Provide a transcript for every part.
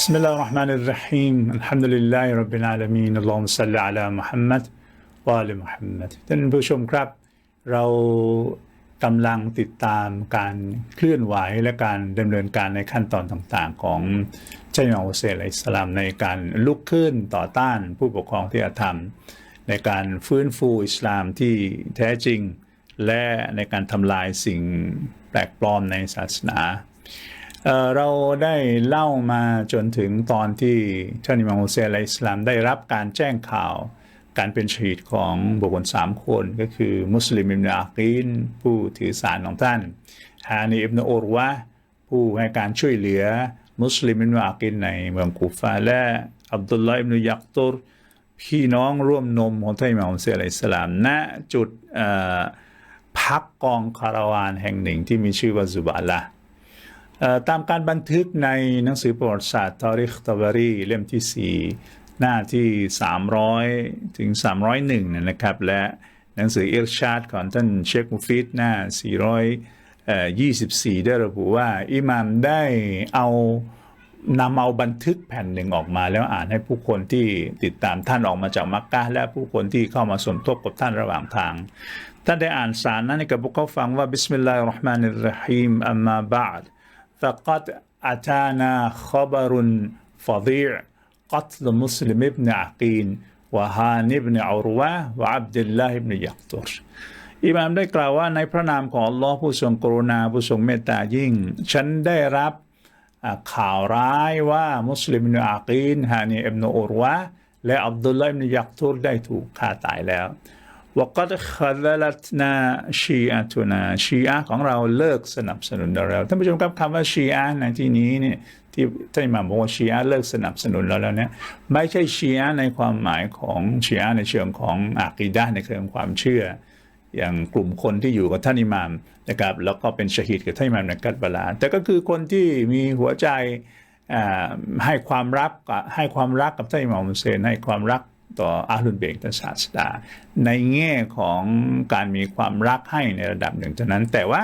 Bismillahirrahmanirrahim. Elhamdülillahi Rabbil alemin. Allahümme salli ala Muhammed ve ali Muhammed. ท่านผู้ชมครับ เรากำลังติดตามการเคลื่อนไหวและการดำเนินการในขั้นตอนต่างๆ ของเจ้าอิมามฮุเซนอิสลามในการลุกขึ้นต่อต้านผู้ปกครองที่อาธรรม ในการฟื้นฟูอิสลามที่แท้จริง และในการทำลายสิ่งแปลกปลอมในศาสนา เราได้เล่ามาจนถึงตอนที่ท่านอิมามฮุเซนอะลัยฮิสลามได้รับการแจ้งข่าวการเป็นชีดของบุคคลสามคนก็คือมุสลิมอิบนากีนผู้ถือสารของท่านฮานีอิบนาอุรวะผู้ให้การช่วยเหลือมุสลิมอิบนากีนในเมืองคูฟาและอับดุลลาห์อิบนุยักตุรพี่น้องร่วมนมของท่านอิมามฮุเซนอะลัยฮิสลามณจุดพักกองคาราวานแห่งหนึ่งที่มีชื่อว่าซุบะละ ตามการบันทึกในหนังสือประวัติศาสตร์ทอริคตาบารีเล่มที่ 4 หน้าที่ 300 ถึง 301นี่ยนะครับ และหนังสืออิรชาดของท่านเชคมุฟิดหน้า 424 ได้ระบุว่า อิหมามได้เอานำเอาบันทึกแผ่นหนึ่งออกมา แล้วอ่านให้ผู้คนที่ติดตามท่านออกมาจากมักกะและผู้คนที่เข้ามาสมทบกับท่านระหว่างทาง ท่านได้อ่านสารนั้นให้กับพวกเขาฟังว่าบิสมิลลาฮิรเราะห์มานิรเราะฮีมอัมมาบะด فقد أتانا خبر فظيع قتل مسلم بن عقيل وهان بن عروة وعبد الله بن يقطر อิหม่ามได้กล่าวว่าในพระนามของอัลลอฮ์ผู้ทรงกรุณาผู้ทรงเมตตายิ่ง ฉันได้รับอ่าข่าวร้ายว่ามุสลิมอิบนอากีนฮานีอิบนอุรวะห์และอับดุลลาห์อิบนยักตุรได้ถูกฆ่าตายแล้ว วกัดคาลัตนาชีอะตุนาชีอะของเราเลิกสนับสนุนเราแล้วท่านผู้ชมครับคำว่าชีอะในที่นี้เนี่ยที่ท่านมาบอกว่าชีอะเลิกสนับสนุนเราแล้วเนี่ยไม่ใช่ชีอะในความหมายของชีอะในเชิงของอากีดะในเชิงความเชื่อ อย่างกลุ่มคนที่อยู่กับท่านอิหมามนะครับแล้วก็เป็นชหิดกับท่านอิหมามในกัตบาลา แต่ก็คือคนที่มีหัวใจให้ความรักให้ความรักกับท่านอิหมามเซนให้ความรัก ต่ออาลุนเบกต่อศาสดา ในแง่ของการมีความรักให้ในระดับหนึ่งเท่านั้น แต่ว่า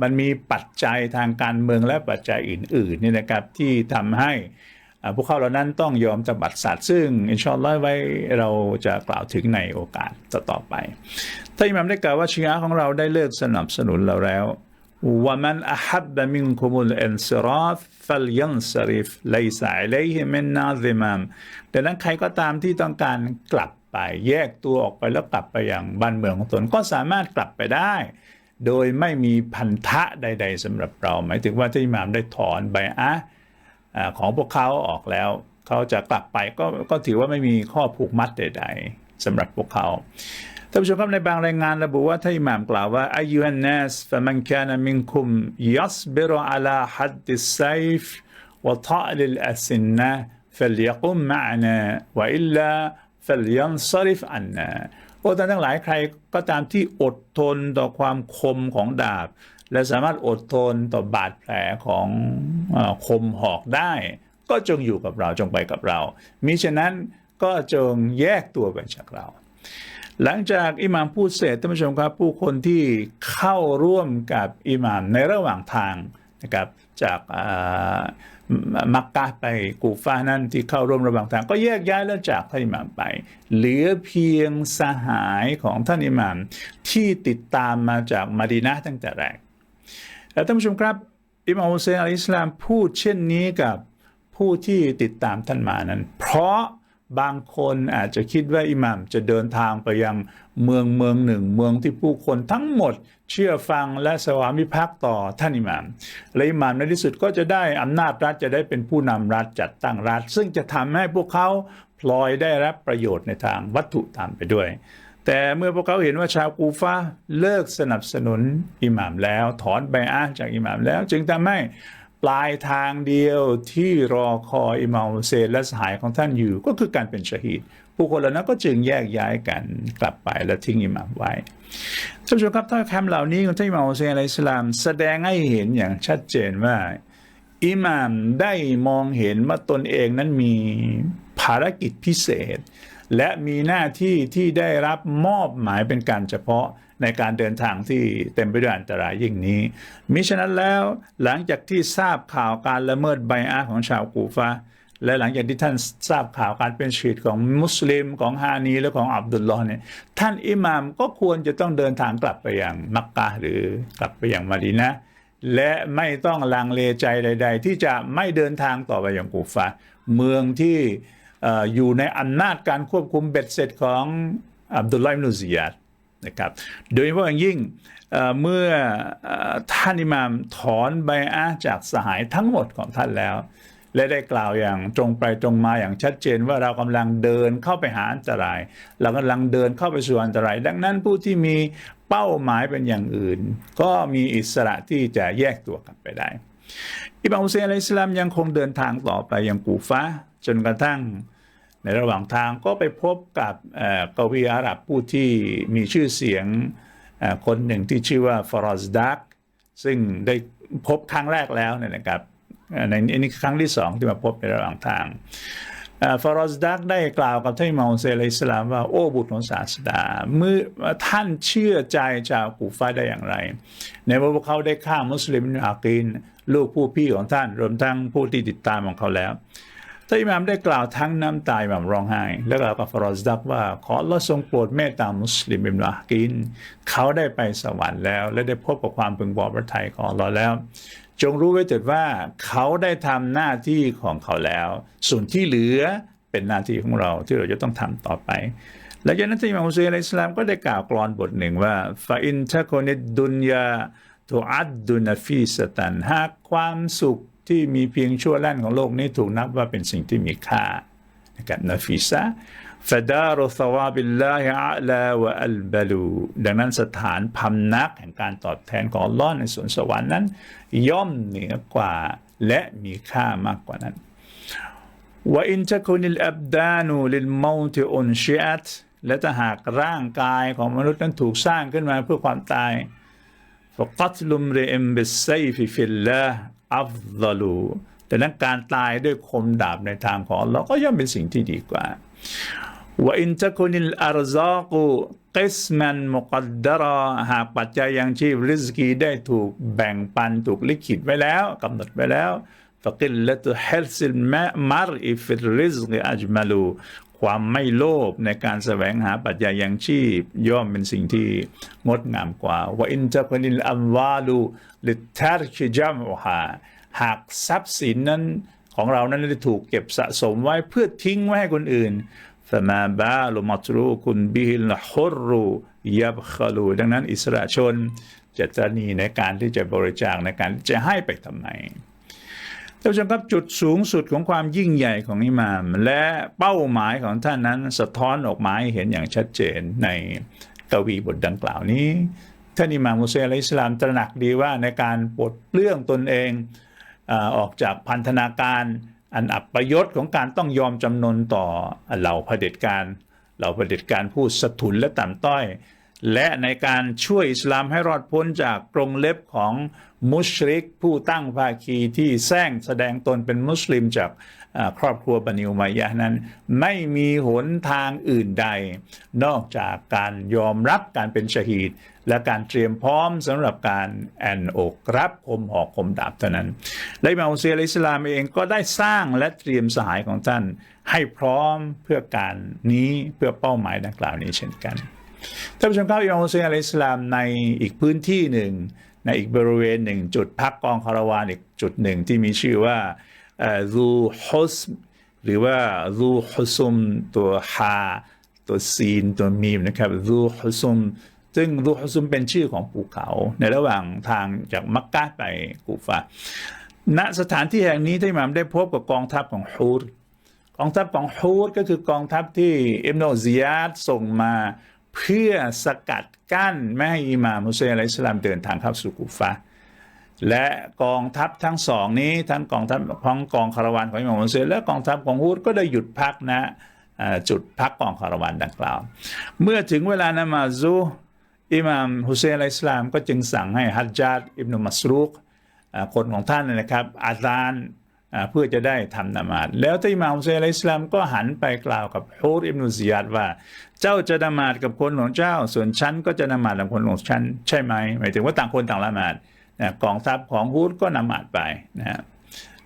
มันมีปัจจัยทางการเมืองและปัจจัยอื่นๆนี่นะครับที่ทำให้พวกเขาเหล่านั้นต้องยอมจำบัดสัตว์ซึ่งอินชอัลลอฮ์ไว้เราจะกล่าวถึงในโอกาสต่อไปท่าอิหม่ามได้กล่าวว่าชีอะห์ของเราได้เลิกสนับสนุนเราแล้ว ومن أحب منكم الانصراف فلينصرف ليس عليه منا ذمام ดังนั้นใครก็ตามที่ต้องการกลับไปแยกตัวออกไปแล้วกลับไปอย่างบ้านเมืองของตนก็สามารถกลับไปได้ โดยไม่มีพันธะใด ๆสำหรับเรา หมายถึงว่าท่านอิหม่ามได้ถอนใบอะห์อ่าของพวกเขาออกแล้ว เขาจะกลับไปก็ก็ถือว่าไม่มีข้อผูกมัดใด ๆสำหรับพวกเขา ท่านผู้ชมครับในบางรายงานระบุว่าท่านอิหม่ามกล่าวว่าอายุฮันนัสฟะมันกานะมินคุมยัสบิรอะลาฮัดดิสไซฟวะตะลิลอัสินนะฟัลยกุมมะอนะวะอิลลาฟัลยันซริฟอันนะโอ้ท่านทั้งหลายใครก็ตามที่อดทนต่อความคมของดาบ และสามารถอดทนต่อบาดแผลของอคมหอกได้ ก็จงอยู่กับเราจงไปกับเรามิฉะนั้นก็จงแยกตัวไปจากเรา หลังจากอิหม่ามพูดเสร็จท่านผู้ชมครับ ผู้คนที่เข้าร่วมกับอิหม่ามในระหว่างทางนะครับจากอ่ามักกะไปกูฟานั้นที่เข้าร่วมระหว่างทางก็แยกย้ายแล้วจากท่านอิหม่ามไป เหลือเพียงสหายของท่านอิหม่ามที่ติดตามมาจากมาดีนะตั้งแต่แรกแล้วท่านผู้ชมครับ อิหม่ามฮุเซนอะลัยฮิสสลามพูดเช่นนี้กับผู้ที่ติดตามท่านมานั้น เพราะ บางคนอาจจะคิดว่าอิหม่ามจะเดินทางไปยังเมืองเมืองหนึ่ง เมืองที่ผู้คนทั้งหมดเชื่อฟังและสวามิภักดิ์ต่อท่านอิหม่ามและอิหม่ามในที่สุดก็จะได้อำนาจรัฐจะได้เป็นผู้นำรัฐจัดตั้งรัฐ ซึ่งจะทำให้พวกเขาพลอยได้รับประโยชน์ในทางวัตถุตามไปด้วย แต่เมื่อพวกเขาเห็นว่าชาวกูฟาเลิกสนับสนุนอิหม่ามแล้ว ถอนใบอ้างจากอิหม่ามแล้ว จึงทำให้ ปลายทางเดียวที่รอคอยอิมามุเซนและสหายของท่านอยู่ก็คือการเป็นชะฮีดผู้คนเหล่านั้นก็จึงแยกย้ายกันกลับไปและทิ้งอิหม่ามไว้ท่านผู้ชมครับถ้อยคำเหล่านี้ของท่านอิหม่ามฮุเซนอะลัยฮิสลามแสดงให้เห็นอย่างชัดเจนว่าอิหม่ามได้มองเห็นว่าตนเองนั้นมีภารกิจพิเศษ และมีหน้าที่ที่ได้รับมอบหมายเป็นการเฉพาะ ในการเดินทางที่เต็มไปด้วยอันตรายยิ่งนี้ มิฉะนั้นแล้วหลังจากที่ทราบข่าวการละเมิดใบอาของชาวกูฟาและหลังจากที่ท่านทราบข่าวการเป็นชีดของมุสลิมของฮานีและของอับดุลลอฮ์เนี่ยท่านอิหม่ามก็ควรจะต้องเดินทางกลับไปยังมักกะหรือกลับไปยังมาดีนะและไม่ต้องลังเลใจใด ๆ ที่จะไม่เดินทางต่อไปอยังกูฟาเมืองที่อยู่ในอำนาจการควบคุมเบ็ดเสร็จของอับดุลลาห์อิบนุซิยาด นะครับโดยเฉพาะอย่างยิ่งเมื่อท่านอิหม่ามถอนใบอาจากสหายทั้งหมดของท่านแล้ว และได้กล่าวอย่างตรงไปตรงมาอย่างชัดเจนว่าเรากำลังเดินเข้าไปหาอันตราย เรากำลังเดินเข้าไปสู่อันตราย ดังนั้นผู้ที่มีเป้าหมายเป็นอย่างอื่น ก็มีอิสระที่จะแยกตัวกลับไปได้ อิบราฮิมฮุเซนอะลัยฮิสลามยังคงเดินทางต่อไปยังกูฟะห์จนกระทั่ง ในระหว่างทางก็ไปพบกับกวีอาหรับผู้ที่มีชื่อเสียงคนหนึ่งที่ชื่อว่าฟรอสดักซึ่งได้พบครั้งแรกแล้วเนี่ยนะครับในนี้ครั้งที่สองที่มาพบในระหว่างทางฟารอสดักได้กล่าวกับท่านอิมามเซลิสลามว่าโอ้บุตรของศาสดาเมื่อท่านเชื่อใจชาวกูฟะห์ได้อย่างไร ในเมื่อพวกเขาได้ฆ่ามุสลิมอากีนลูกผู้พี่ของท่านรวมทั้งผู้ที่ติดตามของเขาแล้ว ท่านอิหม่ามได้กล่าวทั้งน้ำตาอิหม่ามร้องไห้ และกล่าวกับฟรอสดักว่า ขอลลอฮ์ทรงโปรดเมตตามุสลิมอิบนุอากีนเขาได้ไปสวรรค์แล้ว และได้พบกับความพึงพอพระทัยของอัลลอฮ์แล้ว จงรู้ไว้เถิดว่าเขาได้ทำหน้าที่ของเขาแล้ว ส่วนที่เหลือเป็นหน้าที่ของเราที่เราจะต้องทำต่อไปหลังจากนั้นท่านอิหม่ามฮุเซนอะลัยฮิสลามก็ได้กล่าวกลอนบทหนึ่งว่าฟาอินทะโคนิดดุนยาตุอัดดุนฟีสตันหากความสุข ที่มีเพียงชั่วแล่นของโลกนี้ถูกนับว่าเป็นสิ่งที่มีค่านะครับนฟีซะฟดารุสวาบิลลาฮิอาลาวะอัลบาลูดังนั้นสถานพำนักแห่งการตอบแทนของลอฮ์ในสวนสวรรค์นั้น ย่อมเหนือกว่าและมีค่ามากกว่านั้นว่าอินทะคุนิลอับดานูลิลมอติอุนชิอัตและถ้าหากร่างกายของมนุษย์นั้นถูกสร้างขึ้นมาเพื่อความตายฟกัตลุมเรอิมบิสไซฟิฟิลลา อัฟดาลูแต่นั้นการตายด้วยคมดาบในทางของอัลลอฮ์ก็ย่อมเป็นสิ่งที่ดีกว่าว่าอินทะคุนิลอารซากุกิสมันมุกัดดราหากปัจจัยยังชีพริสกีได้ถูกแบ่งปันถูกลิขิตไว้แล้วกำหนดไว้แล้วฟกิลละตุ ความไม่โลภในการแสวงหาปัจจัยยังชีพ ย่อมเป็นสิ่งที่งดงามกว่าว่าอินทพนินอัมวาลูลิทารชิจัมอหาหากทรัพย์สินนั้นของเรานั้นได้ถูกเก็บสะสมไว้เพื่อทิ้งไว้ให้คนอื่นฟมาบาลุมัตรูคุณบิฮิลฮุรูยับคลูดังนั้นอิสระชนจะตนีในการที่จะบริจาคในการจะให้ไปทำไม ท่านผู้ชมครับจุดสูงสุดของความยิ่งใหญ่ของอิหม่าม และเป้าหมายของท่านนั้นสะท้อนออกมาให้เห็นอย่างชัดเจนในกวีบทดังกล่าวนี้ ท่านอิหม่ามมุสลิมอิสลามตระหนักดีว่าในการปลดเปลื้องตนเองออกจากพันธนาการอันอับประยศของการต้องยอมจำนนต่อเหล่าเผด็จการเหล่าเผด็จการผู้สะทุนและต่ำต้อย และในการช่วยอิสลามให้รอดพ้นจากกรงเล็บของมุชริก ผู้ตั้งภาคีที่แซงแสดงตนเป็นมุสลิมจากครอบครัวบันิอุมัยะนั้น ไม่มีหนทางอื่นใด นอกจากการยอมรับการเป็นชฮีดและการเตรียมพร้อมสำหรับการแอนอกรับคมหอกคมดาบเท่านั้น และมาอุเซียลิสสลามเองก็ได้สร้างและเตรียมสหายของท่าน ให้พร้อมเพื่อการนี้เพื่อเป้าหมายดังกล่าวนี้เช่นกัน ท่านผู้ชมครับอิหม่ามฮุเซนอะลัยฮิสลามในอีกพื้นที่หนึ่งในอีกบริเวณหนึ่งจุดพักกองคาราวานอีกจุดหนึ่งที่มีชื่อว่าซูฮุสหรือว่าซูฮุซุมตัวฮาตัวซีนตัวมีมนะครับซูฮุซุมซึ่งซูฮุซุมเป็นชื่อของภูเขาในระหว่างทางจากมักกะไปกูฟาณสถานที่แห่งนี้ท่านมามได้พบกับกองทัพของฮูรกองทัพของฮูดก็คือกองทัพที่อิบนซิยาดส่งมา เพื่อสกัดกั้นไม่ให้อิหม่ามฮุเซนอะลัยสลามเดินทางเข้าสู่กูฟะและกองทัพทั้งสองนี้ทั้งกองทัพของกองคาราวานของอิหม่ามฮุเซนและกองทัพของฮูดก็ได้หยุดพักนะจุดพักกองคาราวานดังกล่าว เมื่อถึงเวลานมาซูอิหม่ามฮุเซนอะลัยสลามก็จึงสั่งให้ฮัจญาดอิบนุมัสรุกคนของท่านนยนะครับ อาซาน เพื่อจะได้ทำนามาดแล้วที่มามฮุเซนอะลัยฮิสลามก็หันไปกล่าวกับฮูรอิบนุซิยาดว่า เจ้าจะนามาดกับคนของเจ้า ส่วนฉันก็จะนามาดกับคนของฉันใช่ไหมหมายถึงว่าต่างคนต่างละหมาดนะกองทัพของฮูดก็นามาดไปนะฮะ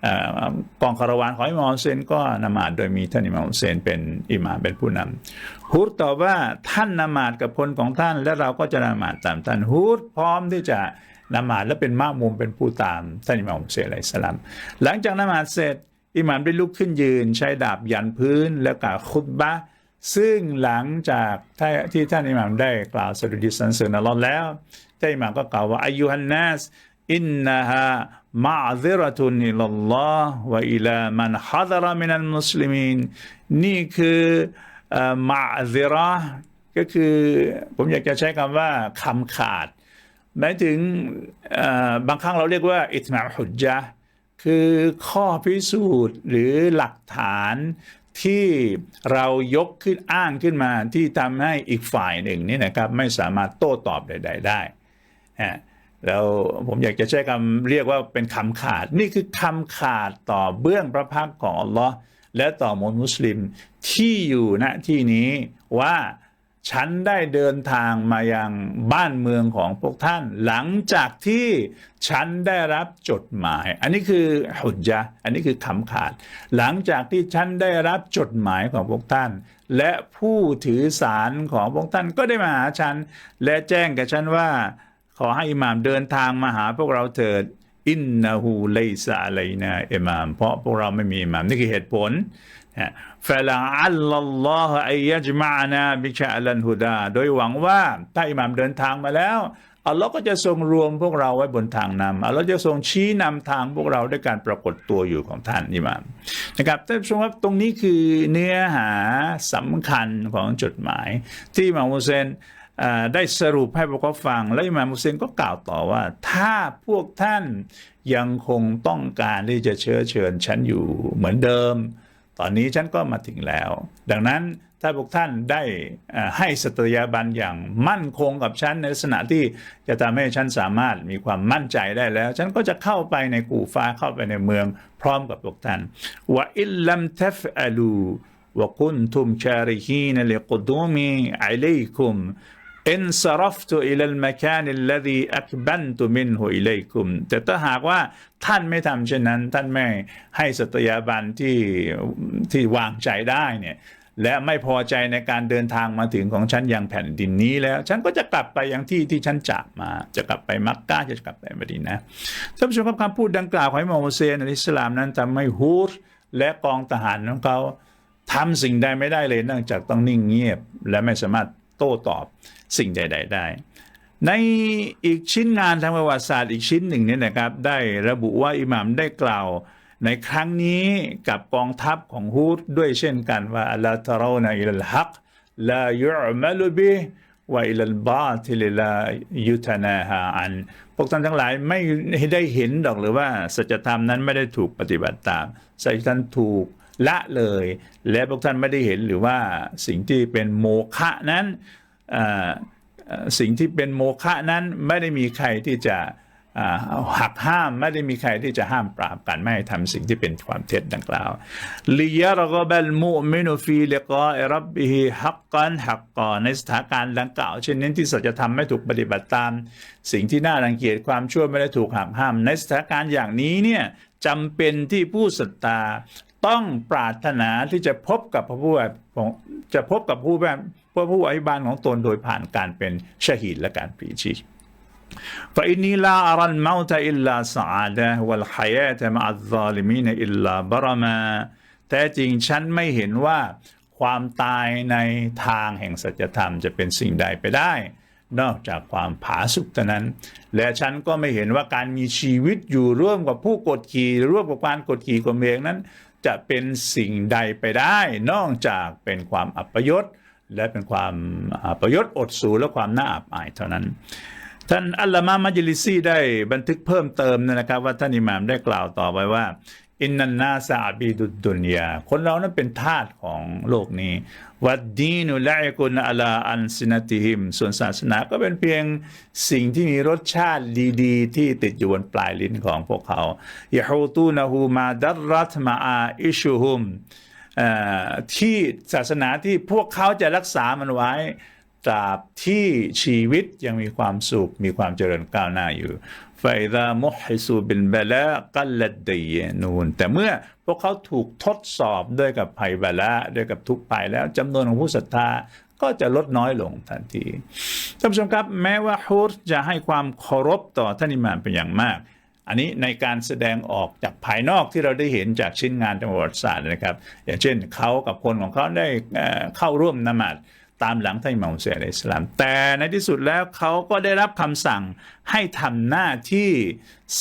เอ่อกองคาราวานของอิหม่ามฮุเซนก็นมาดโดยมีท่านอิหม่ามฮุเซนเป็นอิหม่ามเป็นผู้นำฮุดตอบว่าท่านนมาดกับคนของท่าน และเราก็จะนมาดตามท่านฮุดพร้อมที่จะ นมาดและเป็นมะมุมเป็นผู้ตามท่านอิหม่ามฮุเซนอะลัยสลามหลังจากนมาดเสร็จอิหม่ามได้ลุกขึ้นยืน ใช้ดาบยันพื้นแล้วกล่าวคุตบะซึ่งหลังจากที่ท่านอิหม่ามได้กล่าวสดุดีสรรเสริญอัลลอฮ์แล้วท่านอิหม่ามก็กล่าวว่าอายุฮันนัสอินนะฮะมะซิรตุนอิลลลอฮ์วะอิลามันฮัดรมินัลมุสลิมีนนี่คือมะซิร์ก็คือผมอยากจะใช้คำว่าคำขาด หมายถึงบางครั้งเราเรียกว่าอิตมาฮุจจาคือข้อพิสูจน์หรือหลักฐานที่เรายกขึ้นอ้างขึ้นมาที่ทำให้อีกฝ่ายหนึ่งนี่นะครับไม่สามารถโต้ตอบใด ๆ ได้ฮะแล้วผมอยากจะใช้คำเรียกว่าเป็นคำขาด นี่คือคำขาดต่อเบื้องพระพักของอัลลอฮ์และต่อมวลมุสลิมที่อยู่ณที่นี้ว่า ฉันได้เดินทางมายังบ้านเมืองของพวกท่าน หลังจากที่ฉันได้รับจดหมาย อันนี้คือฮุจจาอันนี้คือคำขาด หลังจากที่ฉันได้รับจดหมายของพวกท่าน และผู้ถือสารของพวกท่านก็ได้มาหาฉัน และแจ้งกับฉันว่า ขอให้อิหม่ามเดินทางมาหาพวกเราเถิดอินนาหูเลซาอะลัยนาอิหม่ามเพราะพวกเราไม่มีอิหม่ามนี่คือเหตุผล ฟะลาอัลลอฮฺอัยยัจมานาบิชาลันฮุดาโดยหวังว่าถ้าอิหม่ามเดินทางมาแล้วอัลลอฮ์ก็จะทรงรวมพวกเราไว้บนทางนำอัลลอฮ์จะทรงชี้นำทางพวกเราด้วยการปรากฏตัวอยู่ของท่านอิหม่ามนะครับท่านผู้ชมครับตรงนี้คือเนื้อหาสำคัญของจดหมาย ที่หม่ามุเซนได้สรุปให้พวกเขาฟัง และอิหม่ามุเซนก็กล่าวต่อว่า ถ้าพวกท่านยังคงต้องการที่จะเชื้อเชิญฉันอยู่เหมือนเดิม ตอนนี้ฉันก็มาถึงแล้ว ดังนั้นถ้าพวกท่านได้ให้สตยาบันอย่างมั่นคงกับฉันในลักษณะที่จะทำให้ฉันสามารถมีความมั่นใจได้แล้ว ฉันก็จะเข้าไปในกู่ฟ้าเข้าไปในเมืองพร้อมกับพวกท่านว่าอิลลัมทฟอลูวะกุนทุมชาริฮีนลิกุดูมีอะลัยคุม อินสรฟตุอิลลมแคนิลลดีอักบันตุมินหุอิเลคุม แต่ถ้าหากว่าท่านไม่ทำเช่นนั้น ท่านไม่ให้สตยาบันที่ที่วางใจได้เนี่ยและไม่พอใจในการเดินทางมาถึงของฉันยังแผ่นดินนี้แล้ว ฉันก็จะกลับไปยังที่ที่ฉันจากมา จะกลับไปมักกะจะกลับไปมดินนะท่านผู้ชมครับคำพูดดังกล่าวของอิหม่ามฮุเซนอัลอิสลามนั้นทำให้ฮูดและกองทหารของเขาทำสิ่งใดไม่ได้เลยเนื่องจากต้องนิ่งเงียบ และไม่สามารถโต้ตอบ สิ่งใด ๆ ได้ ในอีกชิ้นงานทางประวัติศาสตร์อีกชิ้นหนึ่งเนี่ยนะครับ ได้ระบุว่าอิหมัมได้กล่าวในครั้งนี้กับกองทัพของฮูดด้วยเช่นกันว่าลาตารูนอิลฮักลายุมลุบิว่าอิลลบาติลลายุทนาฮาอัน พวกท่านทั้งหลายไม่ได้เห็นดอกหรือว่าสัจธรรมนั้นไม่ได้ถูกปฏิบัติตามสัจธรรมถูกละเลย และพวกท่านไม่ได้เห็นหรือว่าสิ่งที่เป็นโมฆะนั้น สิ่งที่เป็นโมฆะนั้นไม่ได้มีใครที่จะหักห้ามไม่ได้มีใครที่จะห้ามปราบกันไม่ให้ทำสิ่งที่เป็นความเท็จดังกล่าวลียรกบัลมุมินุฟีเลกอรับบิฮิฮักกันฮักกอในสถานการณ์ดังกล่าวเช่นนี้ที่สัจธรรมไม่ถูกปฏิบัติตาม สิ่งที่น่ารังเกียจความชั่วไม่ได้ถูกหักห้าม ในสถานการณ์อย่างนี้เนี่ยจำเป็นที่ผู้ศรัทธาต้องปรารถนาที่จะพบกับพระผู้จะพบกับผู้ แบบพระผู้อภิบาลของตนโดยผ่านการเป็นชหีดและการปลีชีพ فإني لا أرى الموت إلا سعادة والحياة مع الظالمين إلا برما แต่จริงฉันไม่เห็นว่าความตายในทางแห่งสัจธรรมจะเป็นสิ่งใดไปได้ นอกจากความผาสุกเท่านั้น และฉันก็ไม่เห็นว่าการมีชีวิตอยู่ร่วมกับผู้กดขี่ร่วมกับการกดขี่ข่มเหงนั้น จะเป็นสิ่งใดไปได้ นอกจากเป็นความอัปยศ และเป็นความประยศอดสูและความน่าอับอายเท่านั้น ท่านอัลลามะมัจลิซีได้บันทึกเพิ่มเติมนะครับ ว่าท่านอิหม่ามได้กล่าวต่อไปว่าอินนันนาซาบีดุดุนยาคนเรานั้นเป็นทาสของโลกนี้ วัดดีนุละยกุนอัลาอันซินติฮิม ส่วนศาสนาก็เป็นเพียงสิ่งที่มีรสชาติดีๆ ที่ติดอยู่บนปลายลิ้นของพวกเขายะฮูตูนะฮูมาดัรรัตมาอาอิชูฮุม ที่ศาสนาที่พวกเขาจะรักษามันไว้ตราบที่ชีวิตยังมีความสุข มีความเจริญก้าวหน้าอยู่ฟดามุฮิสูบินบาละกัลลดีนูนแต่เมื่อพวกเขาถูกทดสอบด้วยกับภัยบาละด้วยกับทุกภัยแล้วจำนวนของผู้ศรัทธาก็จะลดน้อยลงทันทีท่านผู้ชมครับ แม้ว่าฮุรจะให้ความเคารพต่อท่านอิหม่ามเป็นอย่างมาก อันนี้ในการแสดงออกจากภายนอกที่เราได้เห็นจากชิ้นงานทางประวัติศาสตร์นะครับ อย่างเช่นเขากับคนของเขาได้เข้าร่วมนมาดตามหลังท่านอิหม่ามอุเซนอะลัยฮิสลาม แต่ในที่สุดแล้วเขาก็ได้รับคำสั่งให้ทำหน้าที่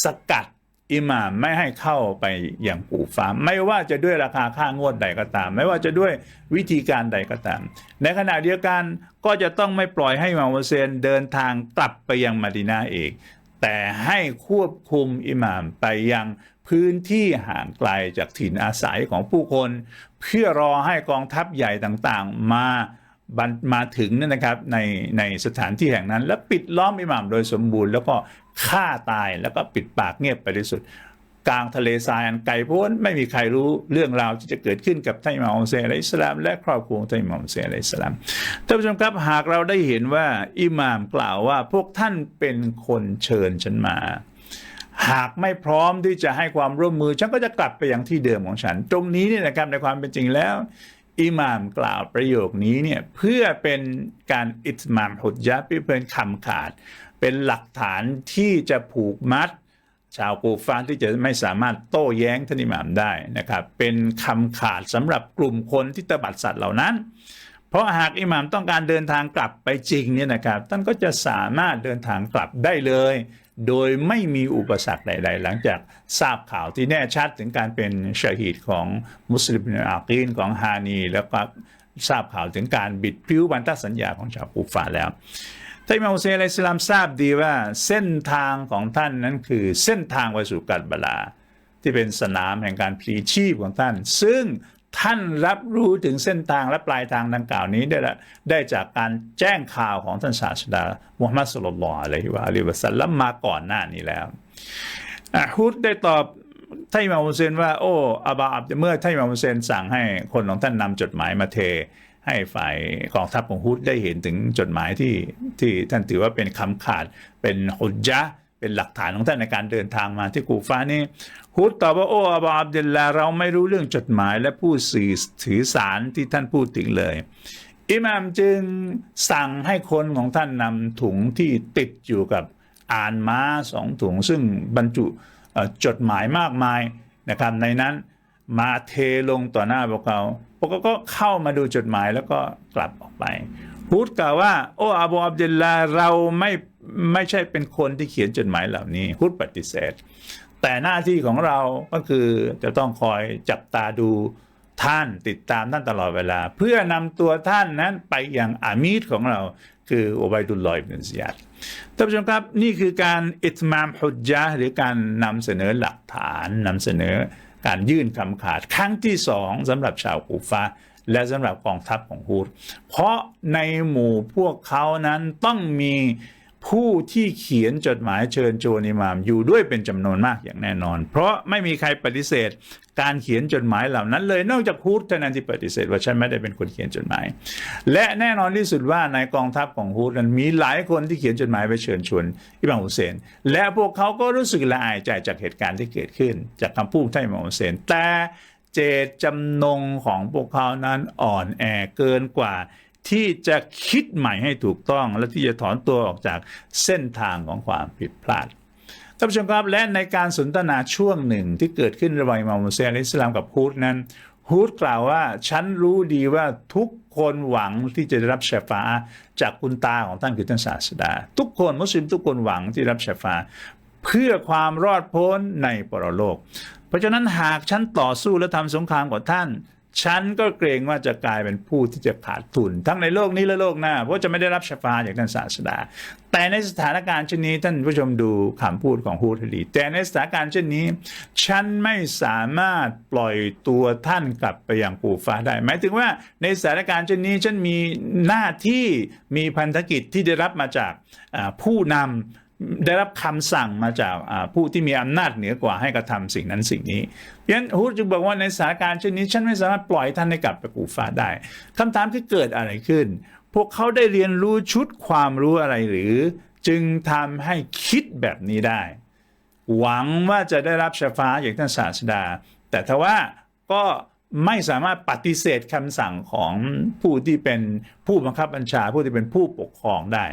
สกัดอิหม่ามไม่ให้เข้าไปอย่างกูฟาไม่ว่าจะด้วยราคาค่างวดใดก็ตาม ไม่ว่าจะด้วยวิธีการใดก็ตาม ในขณะเดียวกันก็จะต้องไม่ปล่อยให้มามอุเซนเดินทางกลับไปยังมะดีนาเอง แต่ให้ควบคุมอิหม่ามไปยังพื้นที่ห่างไกลจากถิ่นอาศัยของผู้คน เพื่อรอให้กองทัพใหญ่ต่างๆ มาบันมาถึงนั่นนะครับในในสถานที่แห่งนั้น แล้วปิดล้อมอิหม่ามโดยสมบูรณ์ แล้วก็ฆ่าตายแล้วก็ปิดปากเงียบไปที่สุด กลางทะเลทรายอันไกลโพ้นไม่มีใครรู้เรื่องราวที่จะเกิดขึ้นกับท่านอิหม่ามอุเซนอะลัยฮิสลาม และครอบครัวของท่านอิหม่ามอุเซนอะลัยฮิสลามท่านผู้ชมครับหากเราได้เห็นว่าอิหม่ามกล่าวว่าพวกท่านเป็นคนเชิญฉันมาหากไม่พร้อมที่จะให้ความร่วมมือ ฉันก็จะกลับไปยังที่เดิมของฉัน ตรงนี้เนี่ยนะครับในความเป็นจริงแล้วอิหม่ามกล่าวประโยคนี้เนี่ยเพื่อเป็นการอิตมามหุดยะเพื่อเป็นคำขาด เป็นหลักฐานที่จะผูกมัด ชาวกูฟานที่จะไม่สามารถโต้แย้งท่านอิหม่ามได้นะครับเป็นคำขาดสำหรับกลุ่มคนที่ตบัดสัตว์เหล่านั้น เพราะหากอิหม่ามต้องการเดินทางกลับไปจริงเนี่ยนะครับท่านก็จะสามารถเดินทางกลับได้เลย โดยไม่มีอุปสรรคใด ๆ หลังจากทราบข่าวที่แน่ชัดถึงการเป็นชาฮีดของมุสลิมอากีนของฮานี แล้วก็ทราบข่าวถึงการบิดพริ้วบันทัดสัญญาของชาวกูฟาแล้ว ท่านอิมามอุเซนอะลัยฮิสลามทราบดีว่าเส้นทางของท่านนั้นคือเส้นทางไปสู่กัดบลา ที่เป็นสนามแห่งการพลีชีพของท่าน ซึ่งท่านรับรู้ถึงเส้นทางและปลายทางดังกล่าวนี้ได้ละได้จากการแจ้งข่าวของท่านศาสดามุฮัมมัดสุลลัลอะลัยฮิวะอาลีฮิวะสัลลัมมาก่อนหน้านี้แล้วอะฮุดได้ตอบท่านอิมามอุเซนว่าโอ้อาบาอับเมื่อท่านอิมามอุเซนสั่งให้คนของท่านนำจดหมายมาเท ให้ฝ่ายกองทัพของฮุดได้เห็นถึงจดหมายที่ที่ท่านถือว่าเป็นคำขาดเป็นฮุจญะเป็นหลักฐานของท่านในการเดินทางมาที่กูฟานี่ฮุดตอบว่าโอ้อาบาอับดุลลาเราไม่รู้เรื่องจดหมายและผู้สื่อถือสารที่ท่านพูดถึงเลยอิหม่ามจึงสั่งให้คนของท่านนำถุงที่ติดอยู่กับอ่านม้าสองถุง ซึ่งบรรจุจดหมายมากมายนะครับในนั้น มาเทลงต่อหน้าพวกเขาพวกเขาก็เข้ามาดูจดหมายแล้วก็กลับออกไปฮูดกล่าวว่า โอ้อาบูอับดุลลาเราไม่ไม่ใช่เป็นคนที่เขียนจดหมายเหล่านี้ฮูดปฏิเสธ แต่หน้าที่ของเราก็คือจะต้องคอยจับตาดูท่านติดตามท่านตลอดเวลา เพื่อนำตัวท่านนั้นไปยังอามีดของเรา คืออุบัยดุลลอยเบินซิยัด ท่านผู้ชมครับนี่คือการอิตมามฮุจญะห์หรือการนำเสนอหลักฐานนำเสนอการยื่นคำขาดครั้งที่สองสำหรับชาวกูฟาและสำหรับกองทัพของฮูดเพราะในหมู่พวกเขานั้นต้องมี ผู้ที่เขียนจดหมายเชิญชวนอิหม่ามอยู่ด้วยเป็นจำนวนมากอย่างแน่นอน เพราะไม่มีใครปฏิเสธ การเขียนจดหมายเหล่านั้นเลยนอกจากฮูดเท่านั้นที่ปฏิเสธว่าฉันไม่ได้เป็นคนเขียนจดหมาย และแน่นอนที่สุดว่าในกองทัพของฮูดนั้นมีหลายคนที่เขียนจดหมายไปเชิญชวนอิหม่ามฮุเซนและพวกเขาก็รู้สึกละอายใจจากเหตุการณ์ที่เกิดขึ้น จากคำพูดท่านอิหม่ามฮุเซนแต่เจตจำนงของพวกเขานั้นอ่อนแอเกินกว่า ที่จะคิดใหม่ให้ถูกต้อง และที่จะถอนตัวออกจากเส้นทางของความผิดพลาดท่านผู้ชมครับและในการสนทนาช่วงหนึ่งที่เกิดขึ้นระหว่างมามมุเซนอะลัยฮิสลามกับฮูดนั้นฮูดกล่าวว่าฉันรู้ดีว่าทุกคนหวังที่จะได้รับชาฟาจากคุณตาของท่านคือท่านศาสดา ทุกคนมุสลิมทุกคนหวังที่รับชาฟาเพื่อความรอดพ้นในปรโลก เพราะฉะนั้นหากฉันต่อสู้และทำสงครามกับท่าน ฉันก็เกรงว่าจะกลายเป็นผู้ที่จะขาดทุน ทั้งในโลกนี้และโลกหน้า เพราะจะไม่ได้รับชาฟาจากท่านศาสดา แต่ในสถานการณ์เช่นนี้ท่านผู้ชมดูคำพูดของฮูดให้ดีแต่ในสถานการณ์เช่นนี้ ฉันไม่สามารถปล่อยตัวท่านกลับไปอยังกูฟ้าได้ หมายถึงว่าในสถานการณ์เช่นนี้ฉันมีหน้าที่มีพันธกิจที่ได้รับมาจากผู้นำ ได้รับคำสั่งมาจากผู้ที่มีอำนาจเหนือกว่าให้กระทำสิ่งนั้นสิ่งนี้ เพราะฉะนั้นฮูดจึงบอกว่าในสถานการณ์เช่นนี้ ฉันไม่สามารถปล่อยท่านให้กลับไปกูฟาได้คำถามคือเกิดอะไรขึ้น พวกเขาได้เรียนรู้ชุดความรู้อะไรหรือ จึงทำให้คิดแบบนี้ได้ หวังว่าจะได้รับชฟ้าอย่างท่านศาสดา แต่ทว่าก็ไม่สามารถปฏิเสธคำสั่งของผู้ที่เป็นผู้บังคับบัญชาผู้ที่เป็นผู้ปกครองได้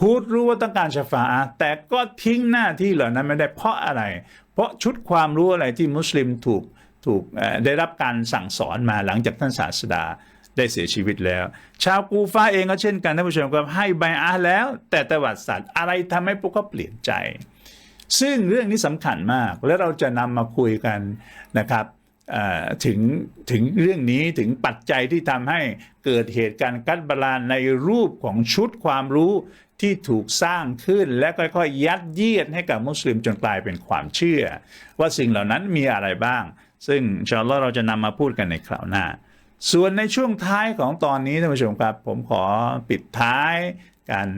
ฮุดรู้ว่าต้องการชาฟาอะแต่ก็ทิ้งหน้าที่เหล่านั้นไม่ได้เพราะอะไร เพราะชุดความรู้อะไรที่มุสลิมถูกถูกได้รับการสั่งสอนมาหลังจากท่านศาสดาได้เสียชีวิตแล้ว ชาวกูฟ้าเองก็เช่นกันท่านผู้ชมครับให้ใบอาแล้ว แต่ตวัดสัตว์อะไรทำให้พวกเขาเปลี่ยนใจ ซึ่งเรื่องนี้สำคัญมากและเราจะนำมาคุยกันนะครับ ถึงถึงเรื่องนี้ถึงปัจจัยที่ทำให้เกิดเหตุการณ์กัดบาลานในรูปของชุดความรู้ที่ถูกสร้างขึ้นและค่อยๆ ยัดเยียดให้กับมุสลิมจนกลายเป็นความเชื่อ ว่าสิ่งเหล่านั้นมีอะไรบ้าง ซึ่งชาอัลลอฮ์เราจะนำมาพูดกันในคราวหน้า ส่วนในช่วงท้ายของตอนนี้ท่านผู้ชมครับ ผมขอปิดท้าย การ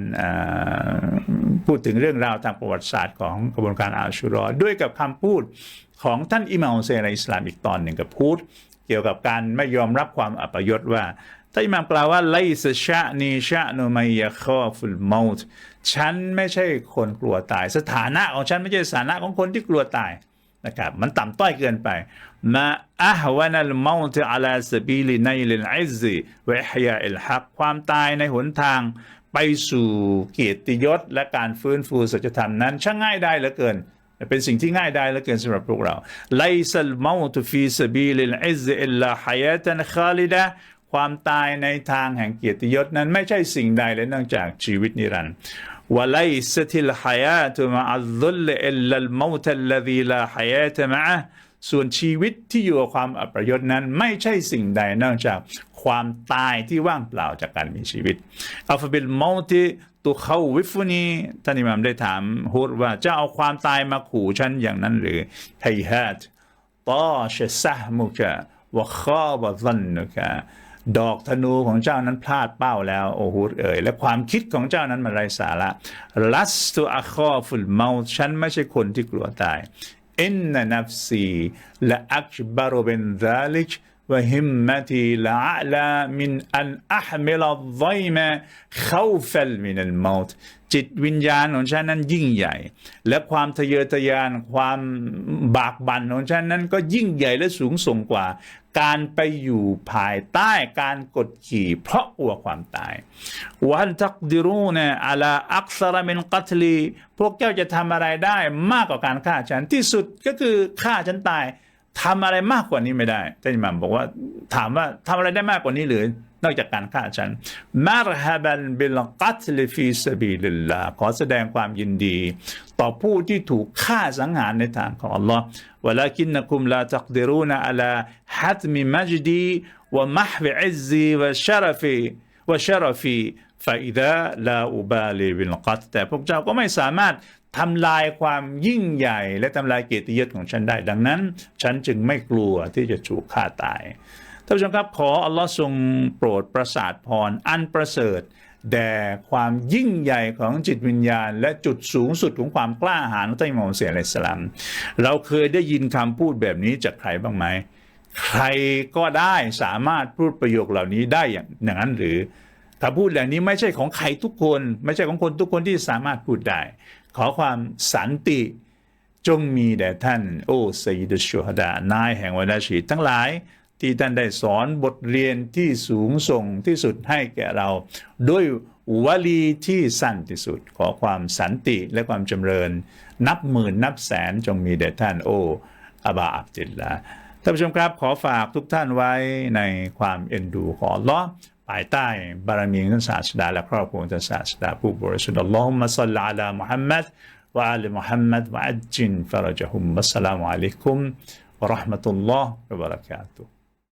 พูดถึงเรื่องราวทางประวัติศาสตร์ของกระบวนการอาชูรอ ด้วยกับคำพูดของท่านอิหม่ามเซนในอิสลามอีกตอนหนึ่งกับพูด เกี่ยวกับการไม่ยอมรับความอัปยศว่าท่านอิหม่ามกล่าวว่าไลซชะนีชะโนมัยยะคอฟุลมอตฉันไม่ใช่คนกลัวตาย สถานะของฉันไม่ใช่สถานะของคนที่กลัวตายนะครับมันต่ำต้อยเกินไปมาอะฮวานัลมอตอัลาสบีลินัยลิลอิซวะฮยาอิลฮักความตายในหนทาง ไปสู่เกียรติยศและการฟื้นฟูศัจธรรมนั้น ช่างง่ายได้เหลือเกิน เป็นสิ่งที่ง่ายได้เหลือเกินสำหรับพวกเราไลซัลมาตุฟีสบีลิลอิซอิลลาฮยาตันคาลิดะความตายในทางแห่งเกียรติยศนั้นไม่ใช่สิ่งใดเลยนอกจากชีวิตนิรันดร์วะไลซติลฮยาตุมะอัลลุลอิลลัลมาตัลลซีลาฮยาตมะ ส่วนชีวิตที่อยู่กับความอัปยศนั้นไม่ใช่สิ่งใดนอกจากความตายที่ว่างเปล่าจากการมีชีวิตอัฟบิลมอติตุเขาวิฟุนีท่านอิหม่ามได้ถามฮุดว่าจะเอาความตายมาขู่ฉันอย่างนั้นหรือไฮฮัดตอชซะมุกะวะข้อบะซันนุกะดอกธนูของเจ้านั้นพลาดเป้าแล้วโอฮุดเอ่ยและความคิดของเจ้านั้นมันไร้สาระลัสตุอะคอฟุลเมาฉันไม่ใช่คนที่กลัวตาย อินนนัฟซีละอักบารุเบนซาลิกวะฮิมมตีละอัลามินอันอัพมิลไซมะเข้าฟัลมินัลมาตจิตวิญญาณของฉันนั้นยิ่งใหญ่ และความทะเยอทะยานความบากบั่นของฉันนั้นก็ยิ่งใหญ่และสูงส่งกว่า การไปอยู่ภายใต้การกดขี่ เพราะกลัวความตายวันทักดิรูนะอัลาอักษรมินกัตลีพวกเจ้าจะทำอะไรได้มากกว่าการฆ่าฉันที่สุดก็คือฆ่าฉันตายทำอะไรมากกว่านี้ไม่ได้ท่านอิหมัมบอกว่าถามว่าทำอะไรได้มากกว่านี้หรือ นอกจากการฆ่าฉันมารฮาบันบิลกัตลิฟีสบีลิลลาขอแสดงความยินดี ต่อผู้ที่ถูกฆ่าสังหารในทางของ Allah วลากินนักุมลาตักดิรูนอัลาฮัตมิมัจดีวะมะฮบิอิซซีวะชารฟีวะชารฟีฟาอิดะลาอุบาลีบิลกัตแต่พวกเจ้าก็ไม่สามารถทำลายความยิ่งใหญ่ และทำลายเกียรติยศของฉันได้ ดังนั้น ฉันจึงไม่กลัวที่จะถูกฆ่าตาย ท่านผู้ชมครับขออัลลอฮ์ทรงโปรดประสาทพรอันประเสริฐแด่ความยิ่งใหญ่ของจิตวิญญาณ และจุดสูงสุดของความกล้าหาญของท่านอิหม่ามเสียอะลัยฮิสลามเราเคยได้ยินคำพูดแบบนี้จากใครบ้างไหมใครก็ได้สามารถพูดประโยคเหล่านี้ได้อย่างอย่างนั้นหรือคำพูดเหล่านี้ไม่ใช่ของใครทุกคน ไม่ใช่ของคนทุกคนที่สามารถพูดได้ ขอความสันติจงมีแด่ท่าน โอ้สยิดุชชูฮดานายแห่งวันชีทั้งหลาย ที่ท่านได้สอนบทเรียนที่สูงส่งที่สุดให้แก่เรา ด้วยวลีที่สั้นที่สุดขอความสันติและความจำเริญ นับหมื่นนับแสนจงมีแด่ท่านโอ้อาบาอับดิลละท่านผู้ชมครับขอฝากทุกท่านไว้ในความเอ็นดูของลลอภายใต้บารมีของท่านศาสดาและครอบครัวของท่านศาสดาผู้บริสุทธิ์อัลลอฮุมะซัลลัลลอฮุมุฮัมมัดวะอาลีมุฮัมมัดวะอัจจินฟะรจฮุมวัสสลามุอะลัยกุมวะเราะห์มะตุลลอฮ์วะบะเราะกาตุฮ์